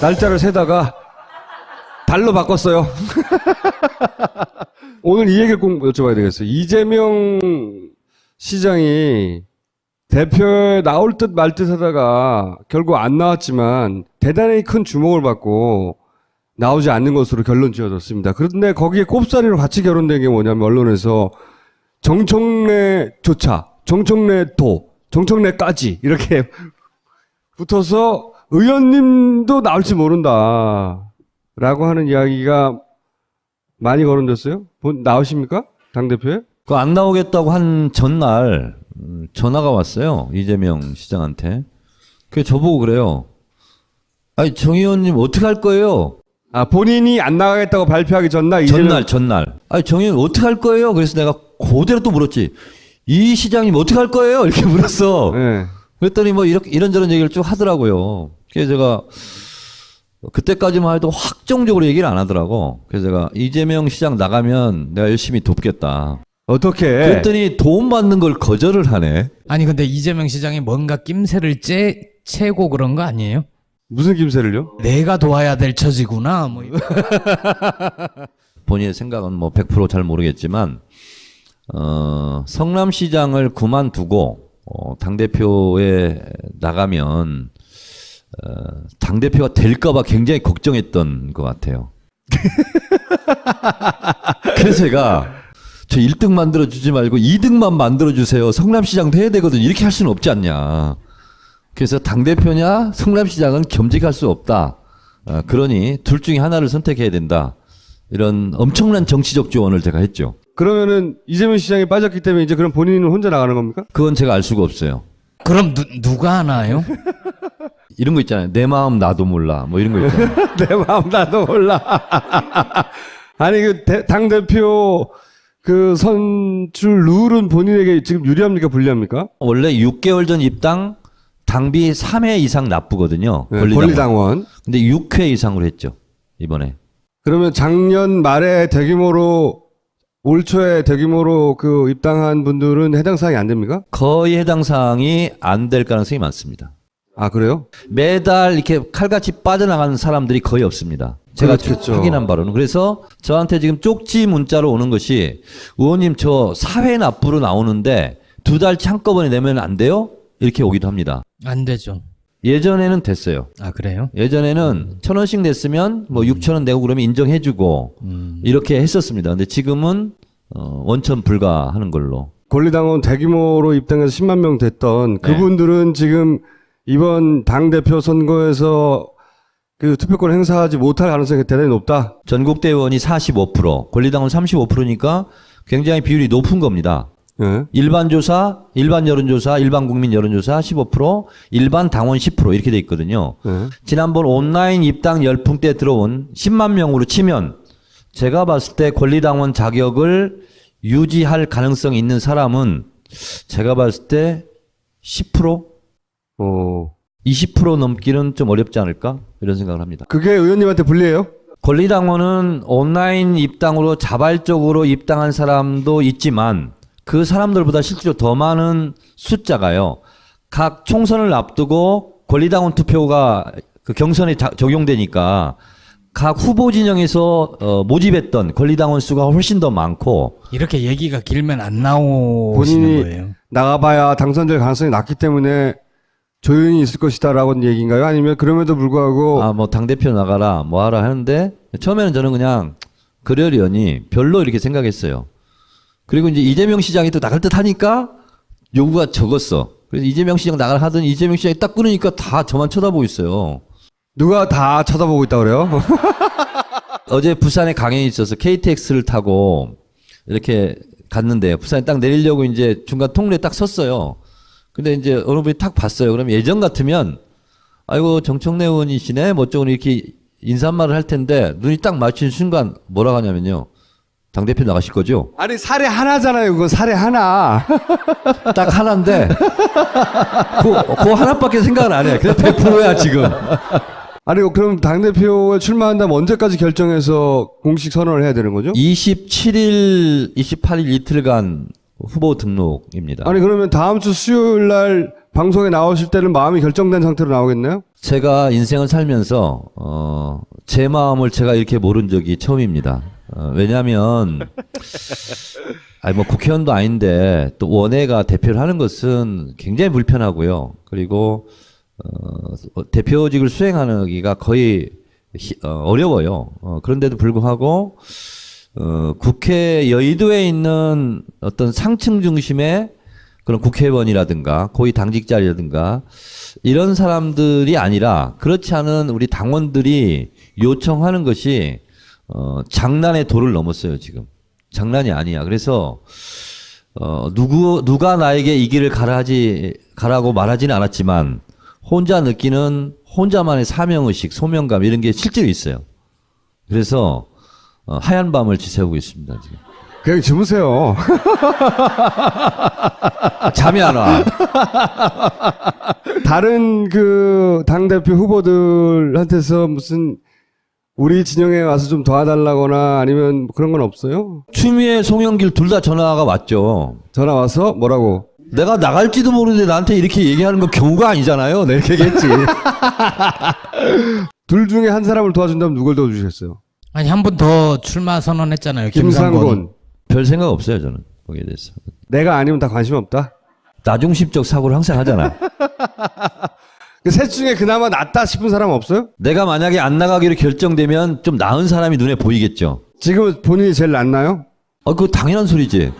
날짜를 세다가 달로 바꿨어요. 오늘 이 얘기를 꼭 여쭤봐야 되겠어요. 이재명 시장이 대표에 나올 듯 말 듯 하다가 결국 안 나왔지만 대단히 큰 주목을 받고 나오지 않는 것으로 결론 지어졌습니다. 그런데 거기에 꼽사리로 같이 결혼된 게 뭐냐면 언론에서 정청래조차, 정청래도, 정청래까지 이렇게 붙어서 의원님도 나올지 모른다. 라고 하는 이야기가 많이 거론됐어요? 본- 나오십니까? 당대표에? 그 안 나오겠다고 한 전날 음, 전화가 왔어요 이재명 시장한테. 그 저보고 그래요. 아니 정 의원님 어떻게 할 거예요? 아, 본인이 안 나가겠다고 발표하기 전날 이재명 전날 전날. 아니 정 의원 어떻게 할 거예요? 그래서 내가 그대로 또 물었지. 이 시장님 어떻게 할 거예요? 이렇게 물었어. 예. 그랬더니 뭐 이렇게 이런저런 얘기를 쭉 하더라고요. 그래서 제가 그때까지만 해도 확정적으로 얘기를 안 하더라고. 그래서 제가 이재명 시장 나가면 내가 열심히 돕겠다. 어떻게? 그랬더니 도움 받는 걸 거절을 하네. 아니 근데 이재명 시장이 뭔가 낌새를 째 채고 그런 거 아니에요? 무슨 김새를요? 내가 도와야 될 처지구나. 뭐. 본인의 생각은 뭐 100%잘 모르겠지만 어, 성남시장을 그만두고 어, 당 대표에 나가면 어, 당 대표가 될까봐 굉장히 걱정했던 것 같아요. 그래서 제가 저 1등 만들어 주지 말고 2등만 만들어 주세요. 성남시장도 해야 되거든. 이렇게 할 수는 없지 않냐. 그래서 당 대표냐 성남시장은 겸직할 수 없다. 어, 그러니 둘 중에 하나를 선택해야 된다. 이런 엄청난 정치적 조언을 제가 했죠. 그러면은 이재명 시장이 빠졌기 때문에 이제 그럼 본인은 혼자 나가는 겁니까? 그건 제가 알 수가 없어요. 그럼 누, 누가 하나요? 이런 거 있잖아요. 내 마음 나도 몰라. 뭐 이런 거 있잖아요. 내 마음 나도 몰라. 아니 그당 대표 그 선출 룰은 본인에게 지금 유리합니까 불리합니까? 원래 6개월 전 입당 당비 3회 이상 납부거든요. 네, 권리당원. 권리당원. 근데 6회 이상으로 했죠. 이번에. 그러면 작년 말에 대규모로 올 초에 대규모로 그 입당한 분들은 해당 사항이 안 됩니까? 거의 해당 사항이 안 될 가능성이 많습니다. 아 그래요? 매달 이렇게 칼같이 빠져나가는 사람들이 거의 없습니다. 제가 그렇겠죠. 확인한 바로는 그래서 저한테 지금 쪽지 문자로 오는 것이 의원님 저 사회 납부로 나오는데 두 달치 한꺼번에 내면 안 돼요? 이렇게 오기도 합니다. 안 되죠. 예전에는 됐어요. 아 그래요? 예전에는 천 원씩 냈으면 뭐 육천 원 내고 그러면 인정해주고 이렇게 했었습니다. 근데 지금은 어, 원천 불가하는 걸로. 권리당원 대규모로 입당해서 10만 명 됐던 네. 그분들은 지금 이번 당 대표 선거에서 그 투표권 행사하지 못할 가능성이 대단히 높다. 전국대 의원이 45%, 권리당원 35%니까 굉장히 비율이 높은 겁니다. 예. 일반 조사, 일반 여론조사, 일반 국민 여론조사 15%, 일반 당원 10% 이렇게 돼 있거든요. 예. 지난번 온라인 입당 열풍 때 들어온 10만 명으로 치면 제가 봤을 때 권리당원 자격을 유지할 가능성이 있는 사람은 제가 봤을 때 10%, 어. 20% 넘기는 좀 어렵지 않을까? 이런 생각을 합니다. 그게 의원님한테 불리해요? 권리당원은 온라인 입당으로 자발적으로 입당한 사람도 있지만 그 사람들보다 실제로 더 많은 숫자가요. 각 총선을 앞두고 권리당원 투표가 그 경선에 자- 적용되니까 각 후보 진영에서 어, 모집했던 권리당원 수가 훨씬 더 많고 이렇게 얘기가 길면 안 나오시는 거예요. 나가봐야 당선될 가능성이 낮기 때문에 조용히 있을 것이다라고 얘기인가요? 아니면 그럼에도 불구하고 아 뭐 당 대표 나가라 뭐 하라 하는데 처음에는 저는 그냥 그러려니 별로 이렇게 생각했어요. 그리고 이제 이재명 시장이 또 나갈 듯 하니까 요구가 적었어. 그래서 이재명 시장 나가라 하더니 이재명 시장이 딱 끊으니까 다 저만 쳐다보고 있어요. 누가 다 쳐다보고 있다 그래요? 어제 부산에 강연이 있어서 KTX를 타고 이렇게 갔는데 부산에 딱 내리려고 이제 중간 통로에 딱 섰어요. 근데 이제 어느 분이 딱 봤어요. 그럼 예전 같으면 아이고 정청래 의원이시네 뭐 어쩌고 이렇게 인사말을 할 텐데 눈이 딱 마주친 순간 뭐라고 하냐면요. 당 대표 나가실 거죠? 아니 사례 하나잖아요. 그건 사례 하나. 딱 하나인데 그, 그 하나밖에 생각을 안 해. 그냥 100%야 지금. 아니 그럼 당 대표에 출마한다면 언제까지 결정해서 공식 선언을 해야 되는 거죠? 27일, 28일 이틀간 후보 등록입니다. 아니 그러면 다음 주 수요일 날 방송에 나오실 때는 마음이 결정된 상태로 나오겠네요? 제가 인생을 살면서 어, 제 마음을 제가 이렇게 모른 적이 처음입니다. 어, 왜냐하면 아니 뭐 국회의원도 아닌데 또 원외가 대표를 하는 것은 굉장히 불편하고요. 그리고 어, 대표직을 수행하기가 거의 히- 어, 어려워요. 어, 그런데도 불구하고 어, 국회 여의도에 있는 어떤 상층 중심의 그런 국회의원이라든가 고위 당직자라든가 이런 사람들이 아니라 그렇지 않은 우리 당원들이 요청하는 것이 어, 장난의 도를 넘었어요 지금 장난이 아니야. 그래서 어, 누구 누가 나에게 이 길을 가라 하지 가라고 말하지는 않았지만 혼자 느끼는 혼자만의 사명의식, 소명감 이런 게 실제로 있어요. 그래서 어, 하얀 밤을 지새우고 있습니다 지금. 그냥 주무세요. 잠이 안 와. 다른 그 당대표 후보들한테서 무슨 우리 진영에 와서 좀 도와달라거나 아니면 그런 건 없어요? 추미애, 송영길 둘 다 전화가 왔죠. 전화 와서 뭐라고? 내가 나갈지도 모르는데 나한테 이렇게 얘기하는 건 경우가 아니잖아요. 내 이렇게 얘기했지. 둘 중에 한 사람을 도와준다면 누굴 도와주셨어요? 아니 한분더 출마 선언했잖아요. 김상곤. 김상곤. 별 생각 없어요, 저는. 거기에 대해서. 내가 아니면 다 관심 없다? 나중심적 사고를 항상 하잖아. 그셋 중에 그나마 낫다 싶은 사람 없어요? 내가 만약에 안 나가기로 결정되면 좀 나은 사람이 눈에 보이겠죠. 지금 본인이 제일 낫나요? 어, 그거 당연한 소리지.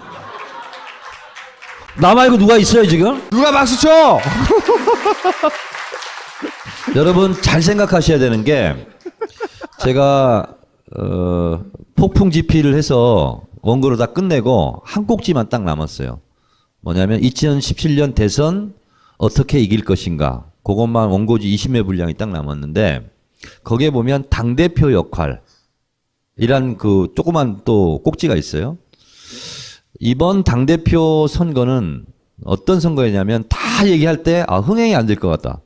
나 말고 누가 있어요, 지금? 누가 박수 쳐! 여러분 잘 생각하셔야 되는 게 제가 어, 폭풍 집필을 해서 원고를 다 끝내고 한 꼭지만 딱 남았어요. 뭐냐면 2017년 대선 어떻게 이길 것인가. 그것만 원고지 20회 분량이 딱 남았는데 거기에 보면 당 대표 역할 이란 그 조그만 또 꼭지가 있어요. 이번 당 대표 선거는 어떤 선거였냐면 다 얘기할 때 아, 흥행이 안 될 것 같다.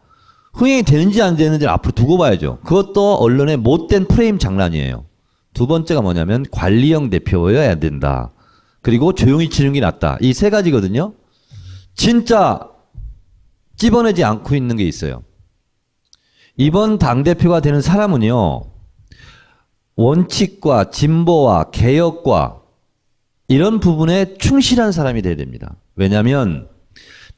흥행이 되는지 안 되는지 앞으로 두고 봐야죠. 그것도 언론의 못된 프레임 장난이에요. 두 번째가 뭐냐면 관리형 대표여야 된다. 그리고 조용히 치는 게 낫다. 이 세 가지거든요. 진짜 찝어내지 않고 있는 게 있어요. 이번 당대표가 되는 사람은요, 원칙과 진보와 개혁과 이런 부분에 충실한 사람이 돼야 됩니다. 왜냐하면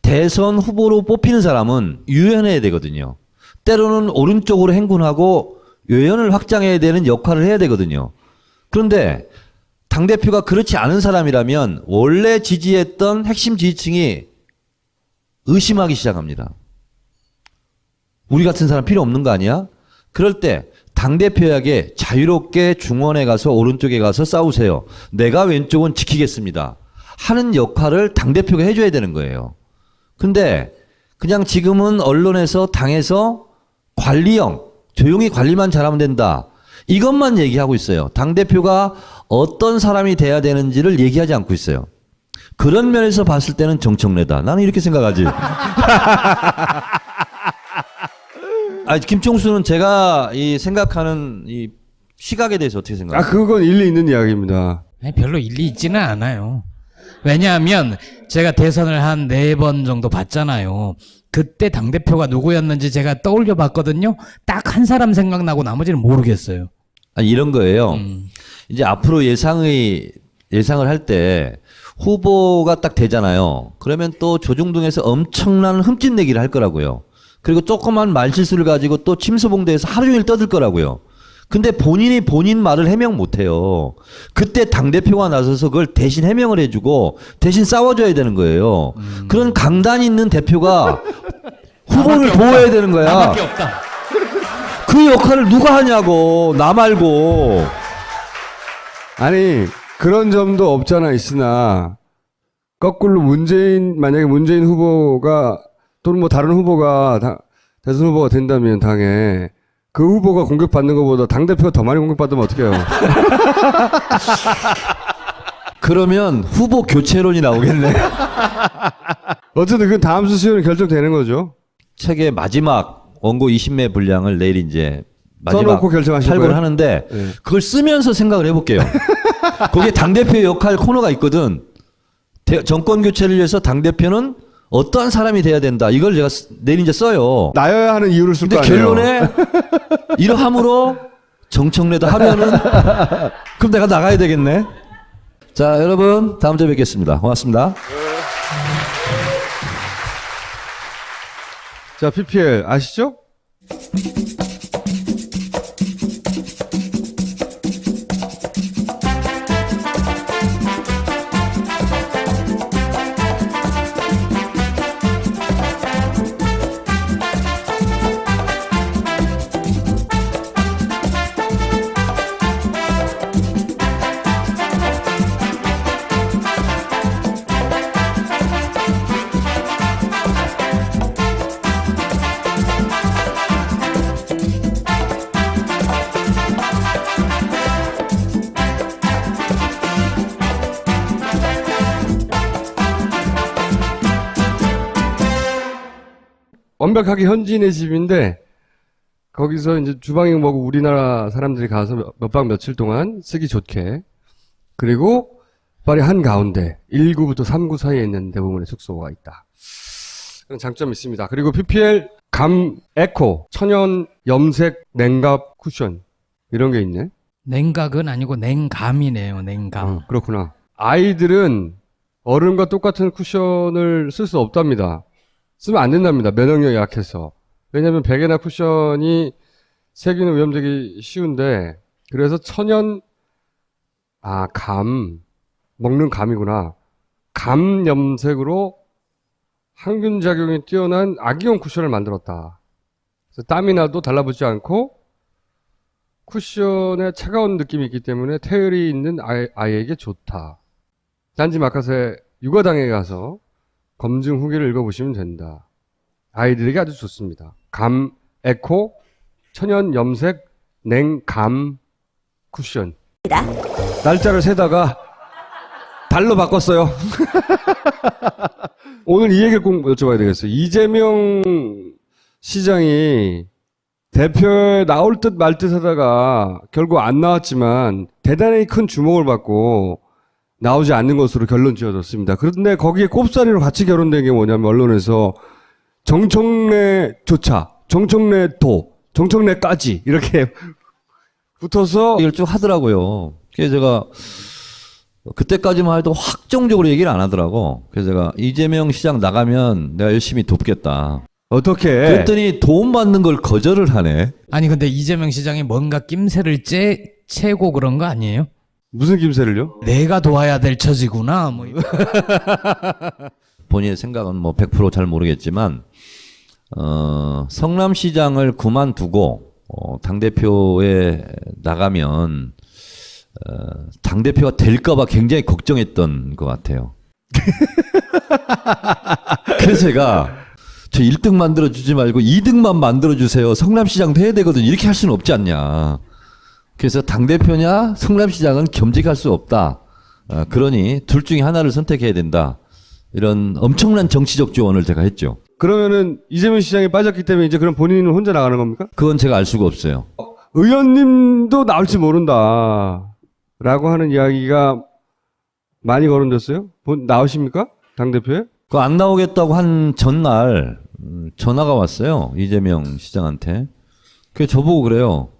대선 후보로 뽑히는 사람은 유연해야 되거든요. 때로는 오른쪽으로 행군하고 외연을 확장해야 되는 역할을 해야 되거든요. 그런데 당대표가 그렇지 않은 사람이라면 원래 지지했던 핵심 지지층이 의심하기 시작합니다. 우리 같은 사람 필요 없는 거 아니야? 그럴 때 당대표에게 자유롭게 중원에 가서 오른쪽에 가서 싸우세요. 내가 왼쪽은 지키겠습니다. 하는 역할을 당대표가 해줘야 되는 거예요. 근데 그냥 지금은 언론에서 당에서 관리형, 조용히 관리만 잘하면 된다. 이것만 얘기하고 있어요. 당대표가 어떤 사람이 돼야 되는지를 얘기하지 않고 있어요. 그런 면에서 봤을 때는 정청래다. 나는 이렇게 생각하지. 아, 김총수는 제가 이 생각하는 이 시각에 대해서 어떻게 아, 생각하세요? 그건 일리 있는 이야기입니다. 아니, 별로 일리 있지는 않아요. 왜냐하면 제가 대선을 한 네 번 정도 봤잖아요. 그때 당대표가 누구였는지 제가 떠올려 봤거든요. 딱 한 사람 생각나고 나머지는 모르겠어요. 아니, 이런 거예요. 음. 이제 앞으로 예상의 예상을 할 때 후보가 딱 되잖아요. 그러면 또 조중동에서 엄청난 흠집 내기를 할 거라고요. 그리고 조그만 말실수를 가지고 또 침수봉대에서 하루 종일 떠들 거라고요. 근데 본인이 본인 말을 해명 못 해요. 그때 당대표가 나서서 그걸 대신 해명을 해주고 대신 싸워줘야 되는 거예요. 그런 강단 있는 대표가 후보를 보호해야 되는 거야. 나밖에 없다. 그 역할을 누가 하냐고. 나 말고. 아니, 그런 점도 없잖아 있으나, 거꾸로 문재인, 만약에 문재인 후보가, 또는 뭐 다른 후보가, 다- 대선 후보가 된다면 당에, 그 후보가 공격받는 것보다 당 대표가 더 많이 공격받으면 어떡해요. 그러면 후보 교체론이 나오겠네. 어쨌든 그건 다음 주 수요일에 결정되는 거죠. 책의 마지막 원고 20매 분량을 내일 이제 마지막 써놓고 결정하실 발굴을 거예요? 하는데 네. 그걸 쓰면서 생각을 해볼게요. 거기에 당대표 역할 코너가 있거든. 대- 정권 교체를 위해서 당 대표는 어떠한 사람이 돼야 된다. 이걸 제가 쓰- 내일 이제 써요. 나여야 하는 이유를 쓸 거 근데 아니에요. 결론에 이러함으로 정청래도 하면은 그럼 내가 나가야 되겠네. 자, 여러분 다음 주에 뵙겠습니다. 고맙습니다. 자, PPL 아시죠? 완벽하게 현지인의 집인데 거기서 이제 주방에 뭐고 우리나라 사람들이 가서 몇박 며칠 동안 쓰기 좋게 그리고 파리 한 가운데 1구부터 3구 사이에 있는 대부분의 숙소가 있다. 그런 장점이 있습니다. 그리고 PPL 감 에코 천연 염색 냉갑 쿠션 이런 게 있네. 냉각은 아니고 냉감이네요. 냉감. 어, 그렇구나. 아이들은 어른과 똑같은 쿠션을 쓸 수 없답니다. 쓰면 안 된답니다. 면역력이 약해서. 왜냐하면 베개나 쿠션이 세균에 오염되기 쉬운데 그래서 천연 아 감 먹는 감이구나. 감 염색으로 항균 작용이 뛰어난 아기용 쿠션을 만들었다. 그래서 땀이 나도 달라붙지 않고 쿠션에 차가운 느낌이 있기 때문에 태열이 있는 아이, 아이에게 좋다. 단지 마카세 육아당에 가서 검증 후기를 읽어보시면 된다. 아이들에게 아주 좋습니다. 감 에코 천연 염색 냉 감 쿠션. 날짜를 세다가 달로 바꿨어요. 오늘 이 얘기를 꼭 여쭤봐야 되겠어요. 이재명 시장이 대표에 나올 듯 말 듯 하다가 결국 안 나왔지만 대단히 큰 주목을 받고 나오지 않는 것으로 결론 지어졌습니다. 그런데 거기에 꼽사리로 같이 결혼된 게 뭐냐면 언론에서 정청래조차, 정청래도, 정청래까지 이렇게 붙어서 얘기를 쭉 하더라고요. 그래서 제가 그때까지만 해도 확정적으로 얘기를 안 하더라고. 그래서 제가 이재명 시장 나가면 내가 열심히 돕겠다. 어떻게 그랬더니 도움 받는 걸 거절을 하네. 아니 근데 이재명 시장이 뭔가 낌새를 째 채고 그런 거 아니에요? 무슨 김새를요? 내가 도와야 될 처지구나. 뭐. 본인의 생각은 뭐 100%잘 모르겠지만 어, 성남시장을 그만두고 어, 당 대표에 나가면 어, 당 대표가 될까봐 굉장히 걱정했던 것 같아요. 그래서 제가 저 1등 만들어 주지 말고 2등만 만들어 주세요. 성남시장도 해야 되거든. 이렇게 할 수는 없지 않냐. 그래서 당 대표냐 성남시장은 겸직할 수 없다. 어, 그러니 둘 중에 하나를 선택해야 된다. 이런 엄청난 정치적 조언을 제가 했죠. 그러면은 이재명 시장이 빠졌기 때문에 이제 그럼 본인은 혼자 나가는 겁니까? 그건 제가 알 수가 없어요. 의원님도 나올지 모른다. 라고 하는 이야기가 많이 거론됐어요? 본, 나오십니까? 당대표에? 그 안 나오겠다고 한 전날 음, 전화가 왔어요. 이재명 시장한테. 그 저보고 그래요.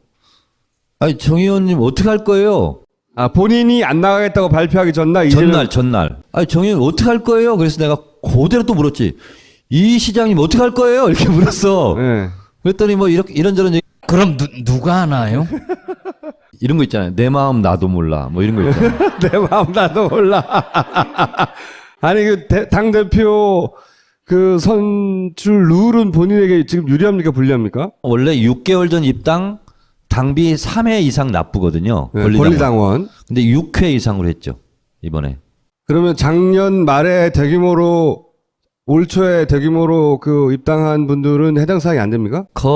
아니 정 의원님 어떻게 할 거예요? 아, 본인이 안 나가겠다고 발표하기 전날 전날 전날. 아니 정 의원 어떻게 할 거예요? 그래서 내가 그대로 또 물었지. 이 시장님 어떻게 할 거예요? 이렇게 물었어. 네. 그랬더니 뭐 이렇게 이런저런 얘기- 그럼 누, 누가 하나요? 이런 거 있잖아요. 내 마음 나도 몰라. 뭐 이런 거 있잖아요. 내 마음 나도 몰라. 아니, 그, 대- 당대표 그 선출 룰은 본인에게 지금 유리합니까? 불리합니까? 원래 6개월 전 입당 당비 3회 이상 납부거든요. 네, 권리당원. 근데 6회 이상으로 했죠. 이번에. 그러면 작년 말에 대규모로 올 초에 대규모로 그 입당한 분들은 해당 사항이 안 됩니까? 거